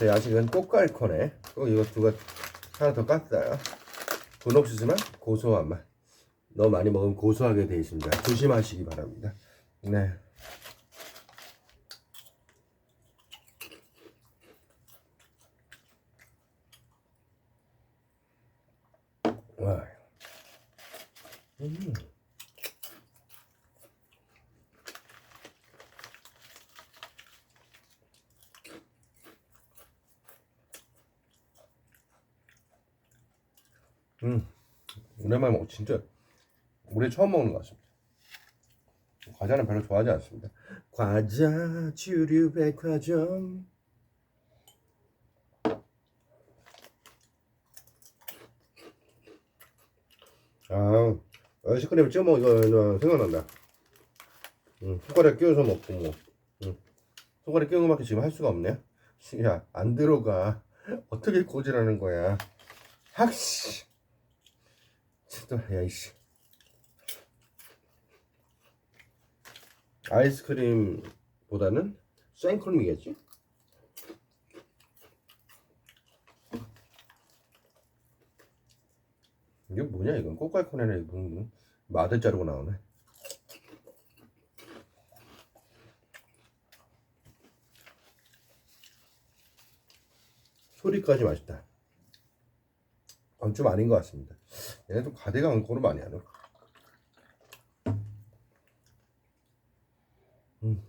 제 야식은 꽃갈콘에 꼭 이거 두가 하나 더 깠어요. 돈 없으지만 고소한 맛. 너무 많이 먹으면 고소하게 되어 있습니다. 조심하시기 바랍니다. 네. 와. 음. 음. 오랜만에 먹 진짜 올해 처음 먹는 것 같습니다. 과자는 별로 좋아하지 않습니다. 과자 주류 백화점. 아, 아이스크림 찍어 먹 이거 이거 생각난다. 응, 손가락 끼워서 먹고 뭐. 응. 손가락 끼운 거밖에 지금 할 수가 없네. 야, 안 들어가. 어떻게 고지라는 거야. 학씨. 진짜 야 이씨. 아이스크림보다는 생크림이겠지? 이게 뭐냐 이건 꽃갈콘에는 무슨 마들 자르고 나오네. 소리까지 맛있다. 어, 좀 아닌 것 같습니다. 얘네도 가대가 안고를 많이 하네. 음.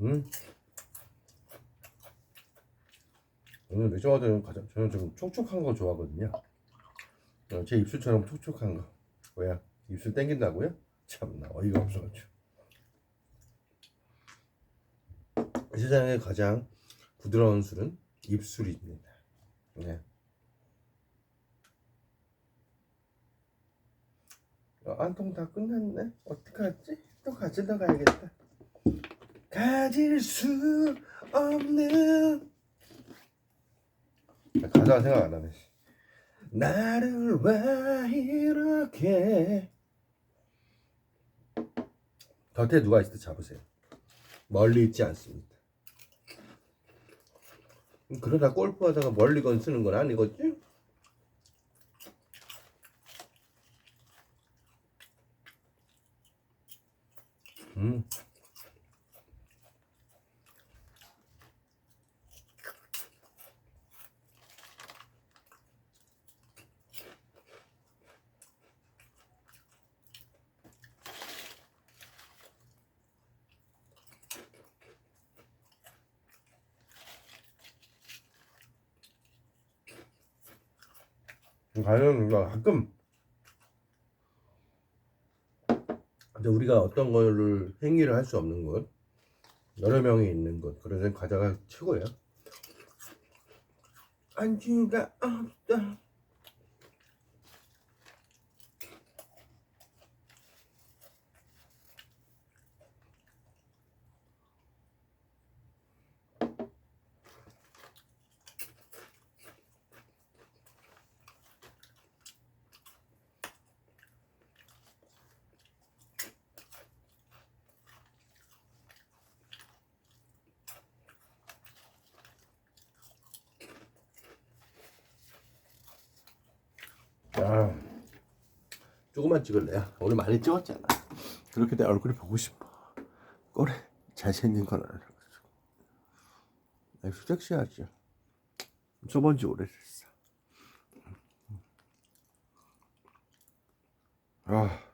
음. 오늘 맥주마들은 가장 저는 좀 촉촉한 거 좋아하거든요. 어, 제 입술처럼 촉촉한 거. 뭐야? 입술 땡긴다고요? 참나 어이가 없어가지고. 세상에 가장 부드러운 술은 입술입니다. 네. 어, 안통 다 끝났네. 어떡하지? 또 가지러 가야겠다. 가질 수 없는 가사가 생각 안 나네. 나를 왜 이렇게 곁에 누가 있을 때 잡으세요. 멀리 있지 않습니다. 그러다 골프하다가 멀리 건 쓰는 건 아니겠지? 음. 과연 이거 가끔 근데 우리가 어떤 거를 행위를 할 수 없는 것 여러 명이 있는 것 그래서 과자가 최고예요. 안주가 없다 조금만 찍을래요. 오늘 많이 찍었잖아. 그렇게 내 얼굴이 보고 싶어. 꼬래 잘생긴 건 아니라서. 아주 섹시하죠. 써본 지 오래됐어. 아.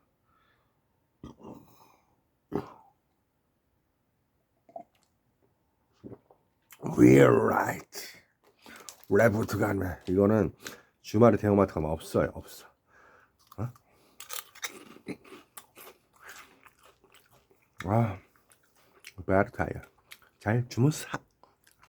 We're right. 레프트 가네. 이거는 주말에 대형마트 가면 없어요. 없어. 어? 아, 베르타야. 잘 주무사.